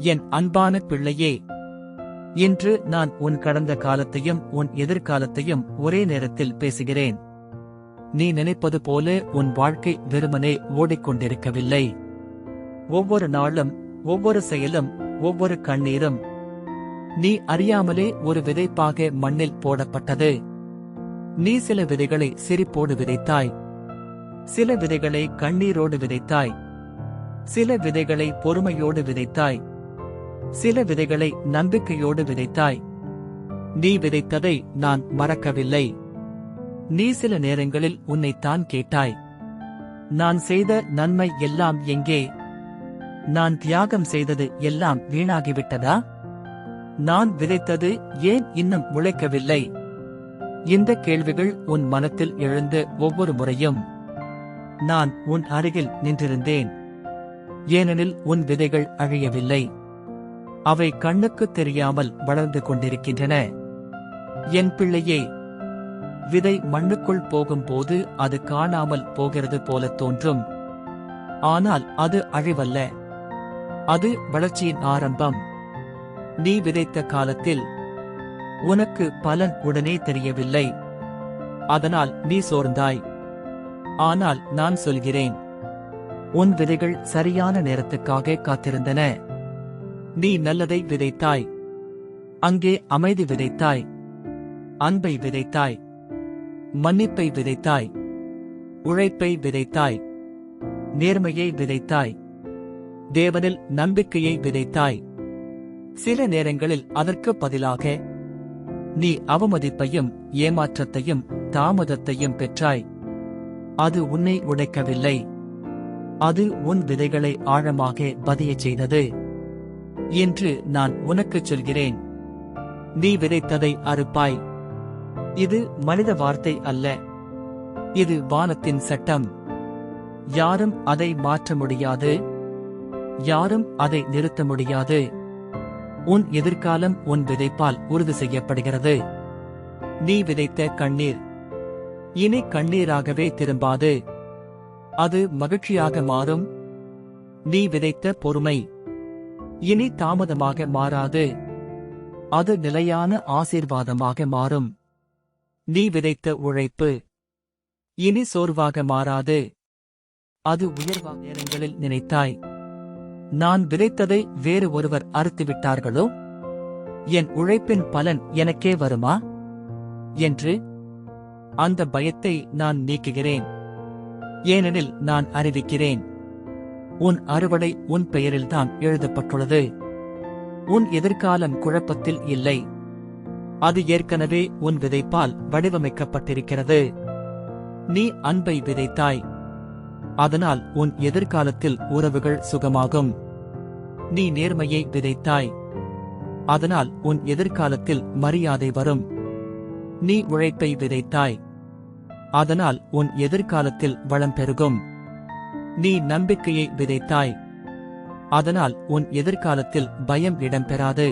என் அன்பான பிள்ளையே இன்று நான் உன் கடந்த காலத்தையும் உன் எதிர்காலத்தையும் ஒரே நேரத்தில் பேசுகிறேன். நீ நினைப்பது போல உன் வாழ்க்கை வெறுமனே ஓடிக்கொண்டிருக்கவில்லை. ஒவ்வொரு நாளும் ஒவ்வொரு செயலும் ஒவ்வொரு கண்ணீரும் நீ அறியாமலே ஒரு விதைப்பாக மண்ணில் போடப்பட்டது. நீ சில விதைகளை சிரிப்போடு விதைத்தாய். சில விதைகளை கண்ணீரோடு விதைத்தாய். சில விதைகளை பொறுமையோடு விதைத்தாய். சில விதைகளை நம்பிக்கையோடு விதைத்தாய். நீ விதைத்ததை நான் மறக்கவில்லை. நீ சில நேரங்களில் உன்னைத்தான் கேட்டாய். நான் செய்த நன்மை எல்லாம் எங்கே? நான் தியாகம் செய்தது எல்லாம் வீணாகிவிட்டதா? நான் விதைத்தது ஏன் இன்னும் முளைக்கவில்லை? இந்த கேள்விகள் உன் மனத்தில் எழுந்த ஒவ்வொரு முறையும் நான் உன் அருகில் நின்றிருந்தேன். ஏனெனில் உன் விதைகள் அழியவில்லை. அவை கண்ணுக்கு தெரியாமல் வளர்ந்து கொண்டிருக்கின்றன. என் பிள்ளையே விதை மண்ணுக்குள் போகும்போது அது காணாமல் போகிறது போல தோன்றும். ஆனால் அது அழிவல்ல. அது வளர்ச்சியின் ஆரம்பம். நீ விதைத்த காலத்தில் உனக்கு பலன் உடனே தெரியவில்லை. அதனால் நீ சோர்ந்தாய். ஆனால் நான் சொல்கிறேன் உன் விதைகள் சரியான நேரத்துக்காக காத்திருந்தன. நீ நல்லதை விதைத்தாய். அங்கே அமைதி விதைத்தாய். அன்பை விதைத்தாய். மன்னிப்பை விதைத்தாய். உழைப்பை விதைத்தாய். நேர்மையை விதைத்தாய். தேவனில் நம்பிக்கையை விதைத்தாய். சில நேரங்களில் அதற்கு பதிலாக நீ அவமதிப்பையும் ஏமாற்றத்தையும் தாமதத்தையும் பெற்றாய். அது உன்னை உடைக்கவில்லை. அது உன் விதைகளை ஆழமாக பதியச் செய்தது. என்று நான் உனக்குச் சொல்கிறேன். நீ விதைத்ததை அறுப்பாய். இது மனித வார்த்தை அல்ல. இது வானத்தின் சட்டம். யாரும் அதை மாற்ற முடியாது. யாரும் அதை நிறுத்த முடியாது. உன் எதிர்காலம் உன் விதைப்பால் உறுதி செய்யப்படுகிறது. நீ விதைத்த கண்ணீர். இனி கண்ணீராகவே திரும்பாது. அது மகிழ்ச்சியாக மாறும். நீ விதைத்த பொறுமை. இனி தாமதமாக மாறாது. அது நிலையான ஆசீர்வாதமாக மாறும். நீ விதைத்த உழைப்பு இனி சோர்வாக மாறாது. அது உயர்வா நேரங்களில் நினைத்தாய். நான் விதைத்ததை வேறு ஒருவர் அறுத்துவிட்டார்களோ என் உழைப்பின் பலன் எனக்கே வருமா? என்று அந்த பயத்தை நான் நீக்குகிறேன். ஏனெனில் நான் அறிவிக்கிறேன். உன் அறுவடை உன் பெயரில்தான் எழுதப்பட்டுள்ளது. உன் எதிர்காலம் குழப்பத்தில் இல்லை. அது ஏற்கனவே உன் விதைப்பால் வடிவமைக்கப்பட்டிருக்கிறது. நீ அன்பை விதைத்தாய். அதனால் உன் எதிர்காலத்தில் உறவுகள் சுகமாகும். நீ நேர்மையை விதைத்தாய். அதனால் உன் எதிர்காலத்தில் மரியாதை வரும். நீ உழைப்பை விதைத்தாய். அதனால் உன் எதிர்காலத்தில் வளம் பெருகும். நீ நம்பிக்கையை விதைத்தாய். அதனால் உன் எதிர்காலத்தில் பயம் இடம்பெறாது.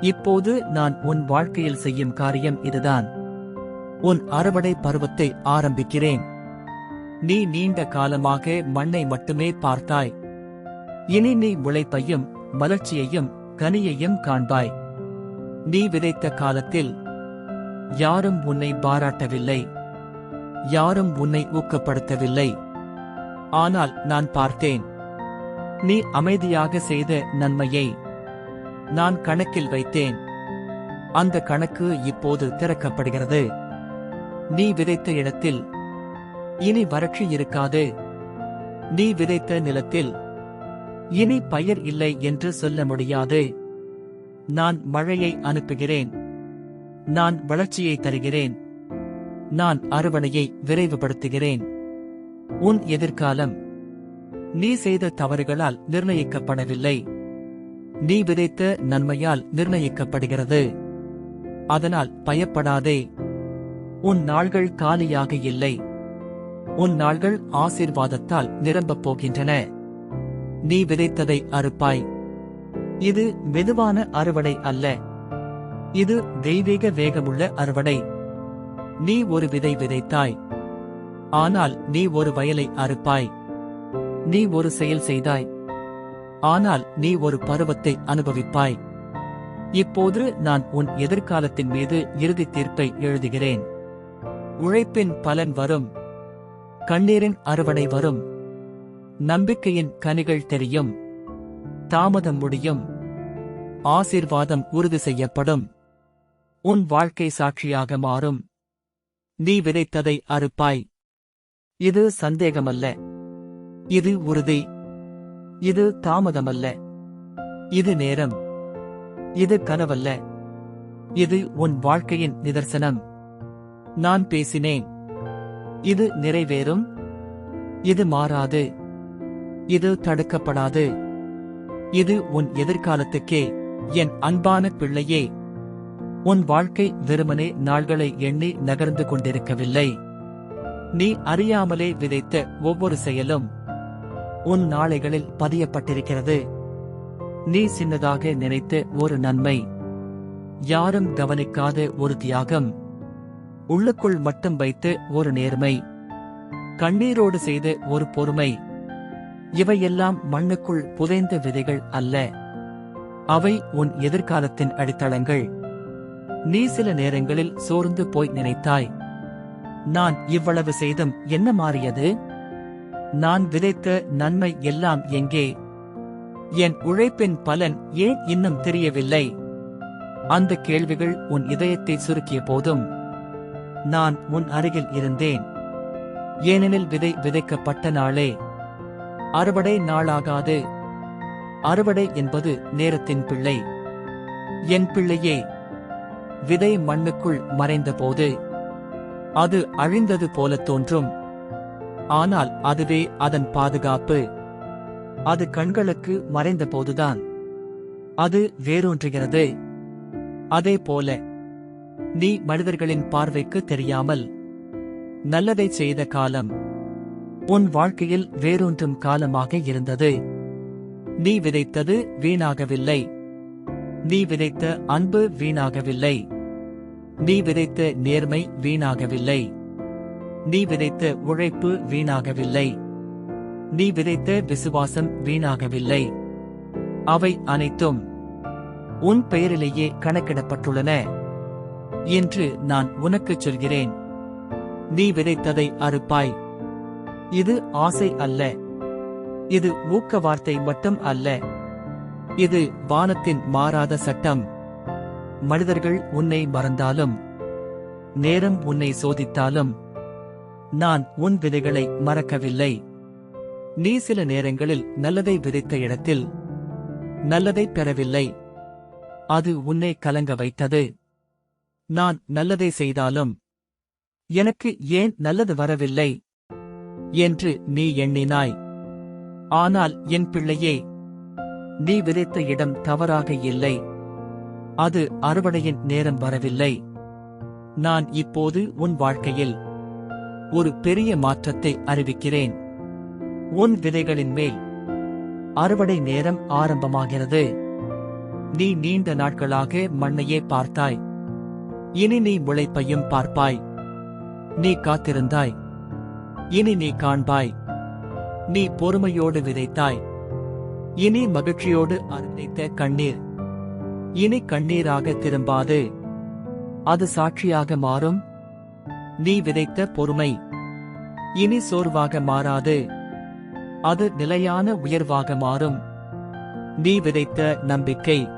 இப்போது நான் உன் வாழ்க்கையில் செய்யும் காரியம் இதுதான். உன் அறுவடை பருவத்தை ஆரம்பிக்கிறேன். நீ நீண்ட காலமாக மண்ணை மட்டுமே பார்த்தாய். இனி நீ உழைப்பையும் மலர்ச்சியையும் கனியையும் காண்பாய். நீ விதைத்த காலத்தில் யாரும் உன்னை பாராட்டவில்லை. யாரும் உன்னை ஊக்கப்படுத்தவில்லை. ஆனால் நான் பார்த்தேன். நீ அமைதியாக செய்த நன்மையை நான் கணக்கில் வைத்தேன். அந்த கணக்கு இப்போது திறக்கப்படுகிறது. நீ விதைத்த இடத்தில் இனி வறட்சி இருக்காது. நீ விதைத்த நிலத்தில் இனி பயிர் இல்லை என்று சொல்ல முடியாது. நான் மழையை அனுப்புகிறேன். நான் வளர்ச்சியை தருகிறேன். நான் அறுவடையை விரைவுபடுத்துகிறேன். உன் எதிர்காலம். நீ செய்த தவறுகளால் நிர்ணயிக்கப்படவில்லை. நீ விதைத்த நன்மையால் நிர்ணயிக்கப்படுகிறது. அதனால் பயப்படாதே. உன் நாள்கள் காலியாக இல்லை. உன் நாள்கள் ஆசீர்வாதத்தால் நிரம்பப் போகின்றன. நீ விதைத்ததை அறுப்பாய். இது மெதுவான அறுவடை அல்ல. இது தெய்வீக வேகமுள்ள அறுவடை. நீ ஒரு விதை விதைத்தாய். ஆனால் நீ ஒரு வயலை அறுப்பாய். நீ ஒரு செயல் செய்தாய். ஆனால் நீ ஒரு பருவத்தை அனுபவிப்பாய். இப்போது நான் உன் எதிர்காலத்தின் மீது இறுதி தீர்ப்பை எழுதுகிறேன். உழைப்பின் பலன் வரும். கண்ணீரின் அறுவடை வரும். நம்பிக்கையின் கனிகள் தெரியும். தாமதம் முடியும். ஆசீர்வாதம் உறுதி செய்யப்படும். உன் வாழ்க்கை சாட்சியாக மாறும். நீ விதைத்ததை அறுப்பாய். இது சந்தேகமல்ல. இது உறுதி. இது தாமதமல்ல. இது நேரம். இது கனவல்ல. இது உன் வாழ்க்கையின் நிதர்சனம். நான் பேசினேன். இது நிறைவேறும். இது மாறாது. இது தடுக்கப்படாது. இது உன் எதிர்காலத்துக்கே என் அன்பான பிள்ளையே. உன் வாழ்க்கை வெறுமனே நாள்களை எண்ணி நகர்ந்து கொண்டிருக்கவில்லை. நீ அறியாமலே விதைத்த ஒவ்வொரு செயலும் உன் நாளைகளில் பதியப்பட்டிருக்கிறது. நீ சின்னதாக நினைத்த ஒரு நன்மை. யாரும் கவனிக்காத ஒரு தியாகம். உள்ளுக்குள் மட்டும் வைத்த ஒரு நேர்மை. கண்ணீரோடு செய்த ஒரு பொறுமை. இவையெல்லாம் மண்ணுக்குள் புதைந்த விதைகள் அல்ல. அவை உன் எதிர்காலத்தின் அடித்தளங்கள். நீ சில நேரங்களில் சோர்ந்து போய் நினைத்தாய். நான் இவ்வளவு செய்தும் என்ன மாறியது? நான் விதைத்த நன்மை எல்லாம் எங்கே? என் உழைப்பின் பலன் ஏன் இன்னும் தெரியவில்லை? அந்த கேள்விகள் உன் இதயத்தை சுருக்கிய போதும். நான் உன் அருகில் இருந்தேன். ஏனெனில் விதை விதைக்கப்பட்ட நாளே. அறுவடை நாளாகாது. அறுவடை என்பது நேரத்தின் பிள்ளை. என் பிள்ளையே விதை மண்ணுக்குள் மறைந்தபோது அது அழிந்தது போல தோன்றும். ஆனால் அதுவே அதன் பாதுகாப்பு. அது கண்களுக்கு மறைந்த போதுதான் அது வேரூன்றுகிறது. அதே போல நீ மனிதர்களின் பார்வைக்கு தெரியாமல் நல்லதை செய்த காலம் உன் வாழ்க்கையில் வேரூன்றும் காலமாக இருந்தது. நீ விதைத்தது வீணாகவில்லை. நீ விதைத்த அன்பு வீணாகவில்லை. நீ விதைத்த நேர்மை வீணாகவில்லை. நீ விதைத்த உழைப்பு வீணாகவில்லை. நீ விதைத்த விசுவாசம் வீணாகவில்லை. அவை அனைத்தும் உன் பெயரிலேயே கணக்கிடப்பட்டுள்ளன. என்று நான் உனக்குச் சொல்கிறேன். நீ விதைத்ததை அறுப்பாய். இது ஆசை அல்ல. இது ஊக்க வார்த்தை மட்டும் அல்ல. இது வானத்தின் மாறாத சட்டம். மனிதர்கள் உன்னை மறந்தாலும் நேரம் உன்னை சோதித்தாலும் நான் உன் விதைகளை மறக்கவில்லை. நீ சில நேரங்களில் நல்லதை விதைத்த இடத்தில் நல்லதை பெறவில்லை. அது உன்னை கலங்க வைத்தது. நான் நல்லதை செய்தாலும் எனக்கு ஏன் நல்லது வரவில்லை? என்று நீ எண்ணினாய். ஆனால் என் பிள்ளையே நீ விதைத்த இடம் தவறாக இல்லை. அது அறுவடையின் நேரம் வரவில்லை. நான் இப்போது உன் வாழ்க்கையில் ஒரு பெரிய மாற்றத்தை அறிவிக்கிறேன். உன் விதைகளின் மேல் அறுவடை நேரம் ஆரம்பமாகிறது. நீ நீண்ட நாட்களாக மண்ணையே பார்த்தாய். இனி நீ முளைப்பையும் பார்ப்பாய். நீ காத்திருந்தாய். இனி நீ காண்பாய். நீ பொறுமையோடு விதைத்தாய். இனி மகிழ்ச்சியோடு அறுதைத்த கண்ணீர் இனி கண்ணீராக திரும்பாது. அது சாட்சியாக மாறும். நீ விதைத்த பொறுமை. இனி சோர்வாக மாறாது. அது நிலையான உயர்வாக மாறும். நீ விதைத்த நம்பிக்கை.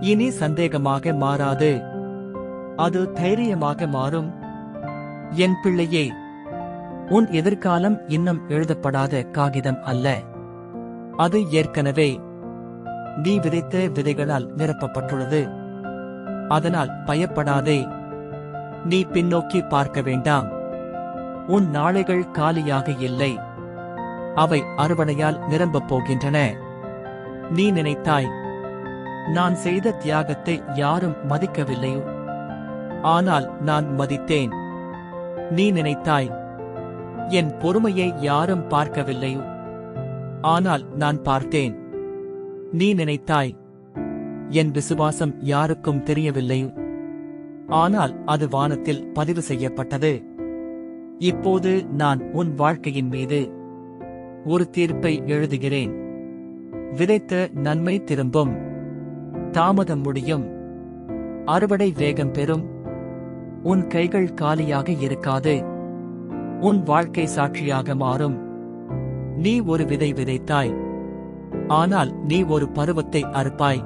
இனி சந்தேகமாக மாறாது. அது தைரியமாக மாறும். என் பிள்ளையே உன் எதிர்காலம் இன்னும் எழுதப்படாத காகிதம் அல்ல. அது ஏற்கனவே நீ விதைத்த விதைகளால் நிரப்பப்பட்டுள்ளது. அதனால் பயப்படாதே. நீ பின்னோக்கி பார்க்க வேண்டாம். உன் நாளைகள் காலியாக இல்லை. அவை அறுவடையால் நிரம்பப் போகின்றன. நீ நினைத்தாய் நான் செய்த தியாகத்தை யாரும் மதிக்கவில்லையோ? ஆனால் நான் மதித்தேன். நீ நினைத்தாய் என் பொறுமையை யாரும் பார்க்கவில்லையோ? ஆனால் நான் பார்த்தேன். நீ நினைத்தாய். என் விசுவாசம் யாருக்கும் தெரியவில்லை. ஆனால் அது வானத்தில் பதிவு செய்யப்பட்டது. இப்போது நான் உன் வாழ்க்கையின் மீது ஒரு தீர்ப்பை எழுதுகிறேன். விதைத்த நன்மை திரும்பும். தாமதம் முடியும். அறுவடை வேகம் பெறும். உன் கைகள் காலியாக இருக்காது. உன் வாழ்க்கை சாட்சியாக மாறும். நீ ஒரு விதை விதைத்தாய். ஆனால் நீ ஒரு பருவத்தை அறுப்பாய்.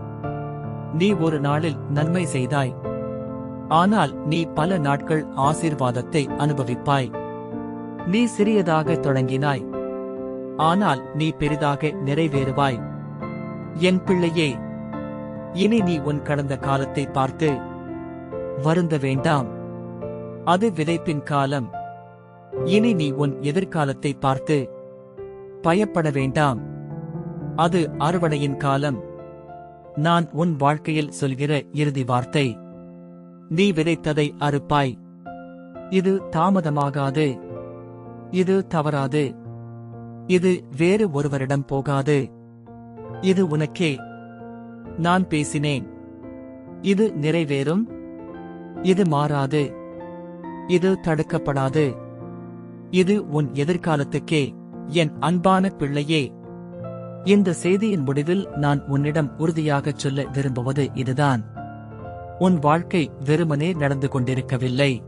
நீ ஒரு நாளில் நன்மை செய்தாய். ஆனால் நீ பல நாட்கள் ஆசீர்வாதத்தை அனுபவிப்பாய். நீ சிறியதாக தொடங்கினாய். ஆனால் நீ பெரிதாக நிறைவேறுவாய். என் பிள்ளையே இனி நீ உன் கடந்த காலத்தை பார்த்து வருந்த வேண்டாம். அது விதைப்பின் காலம். இனி நீ உன் எதிர்காலத்தை பார்த்து பயப்பட வேண்டாம். அது அறுவடையின் காலம். நான் உன் வாழ்க்கையில் சொல்கிற இறுதி வார்த்தை. நீ விதைத்ததை அறுப்பாய். இது தாமதமாகாது. இது தவறாது. இது வேறு ஒருவரிடம் போகாது. இது உனக்கே. நான் பேசினேன். இது நிறைவேறும். இது மாறாது. இது தடுக்கப்படாது. இது உன் எதிர்காலத்துக்கே. என் அன்பான பிள்ளையே. இந்த செய்தியின் முடிவில் நான் உன்னிடம் உறுதியாகச் சொல்ல விரும்புவது இதுதான். உன் வாழ்க்கை வெறுமனே நடந்து கொண்டிருக்கவில்லை.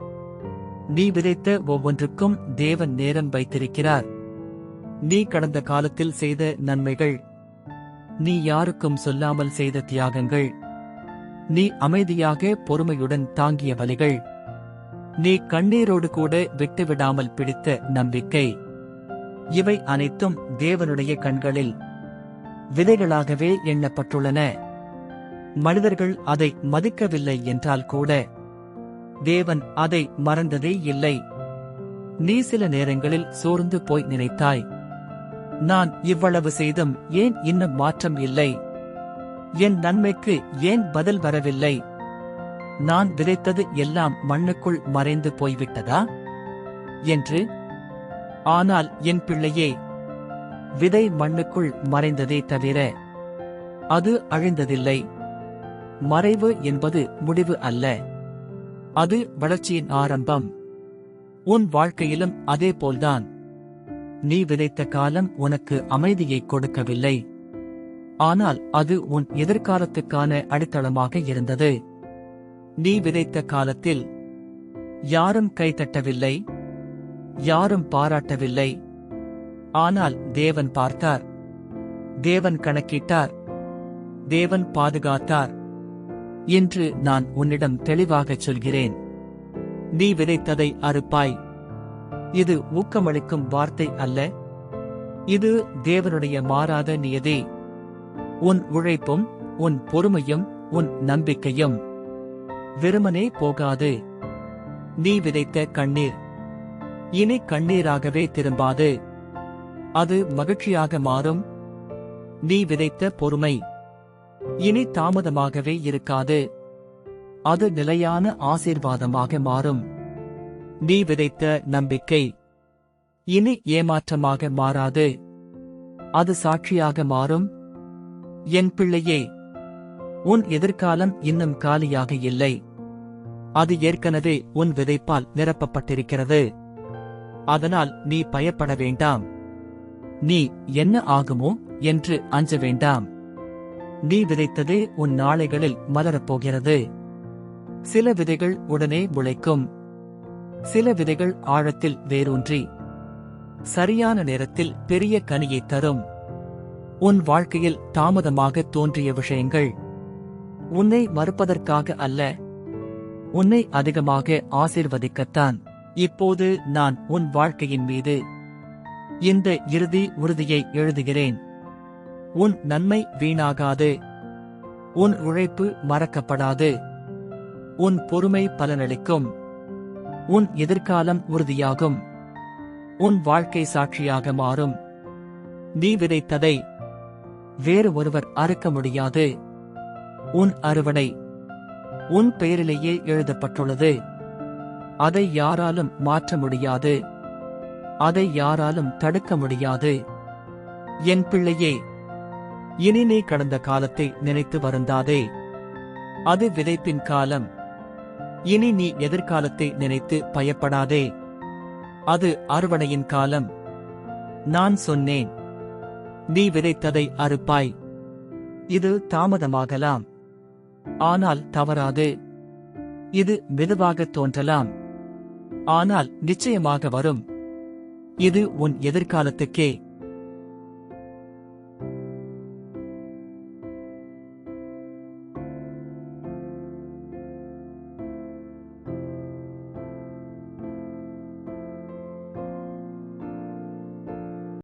நீ விதைத்த ஒவ்வொன்றுக்கும் தேவன் நேரம் வைத்திருக்கிறார். நீ கடந்த காலத்தில் செய்த நன்மைகள். நீ யாருக்கும் சொல்லாமல் செய்த தியாகங்கள். நீ அமைதியாக பொறுமையுடன் தாங்கிய வலிகள் நீ கண்ணீரோடு கூட விட்டுவிடாமல் பிடித்த நம்பிக்கை. இவை அனைத்தும் தேவனுடைய கண்களில் விதைகளாகவே எண்ணப்பட்டுள்ளன. மனிதர்கள் அதை மதிக்கவில்லை என்றால் கூட தேவன் அதை மறந்ததே இல்லை. நீ சில நேரங்களில் சோர்ந்து போய் நினைத்தாய். நான் இவ்வளவு செய்தும் ஏன் இன்னும் மாற்றம் இல்லை? என் நன்மைக்கு ஏன் பதில் வரவில்லை? நான் விதைத்தது எல்லாம் மண்ணுக்குள் மறைந்து போய்விட்டதா? என்று ஆனால் என் பிள்ளையே விதை மண்ணுக்குள் மறைந்ததே தவிர அது அழிந்ததில்லை. மறைவு என்பது முடிவு அல்ல. அது வளர்ச்சியின் ஆரம்பம். உன் வாழ்க்கையிலும் அதே போல்தான். நீ விதைத்த காலம் உனக்கு அமைதியை கொடுக்கவில்லை. ஆனால் அது உன் எதிர்காலத்துக்கான அடித்தளமாக இருந்தது. நீ விதைத்த காலத்தில் யாரும் கைதட்டவில்லை. யாரும் பாராட்டவில்லை. ஆனால் தேவன் பார்த்தார். தேவன் கணக்கிட்டார். தேவன் பாதுகாத்தார். என்று நான் உன்னிடம் தெளிவாகச் சொல்கிறேன். நீ விதைத்ததை அறுப்பாய். இது ஊக்கமளிக்கும் வார்த்தை அல்ல. இது தேவனுடைய மாறாத நியதி. உன் உழைப்பும் உன் பொறுமையும் உன் நம்பிக்கையும் வெறுமனே போகாது. நீ விதைத்த கண்ணீர். இனி கண்ணீராகவே திரும்பாது. அது மகிழ்ச்சியாக மாறும். நீ விதைத்த பொறுமை இனி தாமதமாகவே இருக்காது. அது நிலையான ஆசீர்வாதமாக மாறும். நீ விதைத்த நம்பிக்கை இனி ஏமாற்றமாக மாறாது. அது சாட்சியாக மாறும். என் பிள்ளையே உன் எதிர்காலம் இன்னும் காலியாக இல்லை. அது ஏற்கனவே உன் விதைப்பால் நிரப்பப்பட்டிருக்கிறது. அதனால் நீ பயப்பட வேண்டாம். நீ என்ன ஆகுமோ என்று அஞ்ச வேண்டாம் நீ விதைத்ததே உன் நாளைகளில் மலரப் போகிறது சில விதைகள் உடனே முளைக்கும். சில விதைகள் ஆழத்தில் வேரூன்றி. சரியான நேரத்தில் பெரிய கனியை தரும். உன் வாழ்க்கையில் தாமதமாக தோன்றிய விஷயங்கள். உன்னை மறுப்பதற்காக அல்ல. உன்னை அதிகமாக ஆசிர்வதிக்கத்தான். இப்போது நான் உன் வாழ்க்கையின் மீது இந்த இறுதி உறுதியை எழுதுகிறேன். உன் நன்மை வீணாகாது. உன் உழைப்பு மறக்கப்படாது. உன் பொறுமை பலனளிக்கும். உன் எதிர்காலம் உறுதியாகும். உன் வாழ்க்கை சாட்சியாக மாறும். நீ விதைத்ததை வேறு ஒருவர் அறுக்க முடியாது. உன் அறுவடை உன் பெயரிலேயே எழுதப்பட்டுள்ளது. அதை யாராலும் மாற்ற முடியாது. அதை யாராலும் தடுக்க முடியாது. என் பிள்ளையே இனி நீ கடந்த காலத்தை நினைத்து வருந்தாதே. அது விதைப்பின் காலம். இனி நீ எதிர்காலத்தை நினைத்து பயப்படாதே. அது அறுவடையின் காலம். நான் சொன்னேன் நீ விதைத்ததை அறுப்பாய். இது தாமதமாகலாம். ஆனால் தவறாது. இது மெதுவாக தோன்றலாம். ஆனால் நிச்சயமாக வரும். இது உன் எதிர்காலத்துக்கே.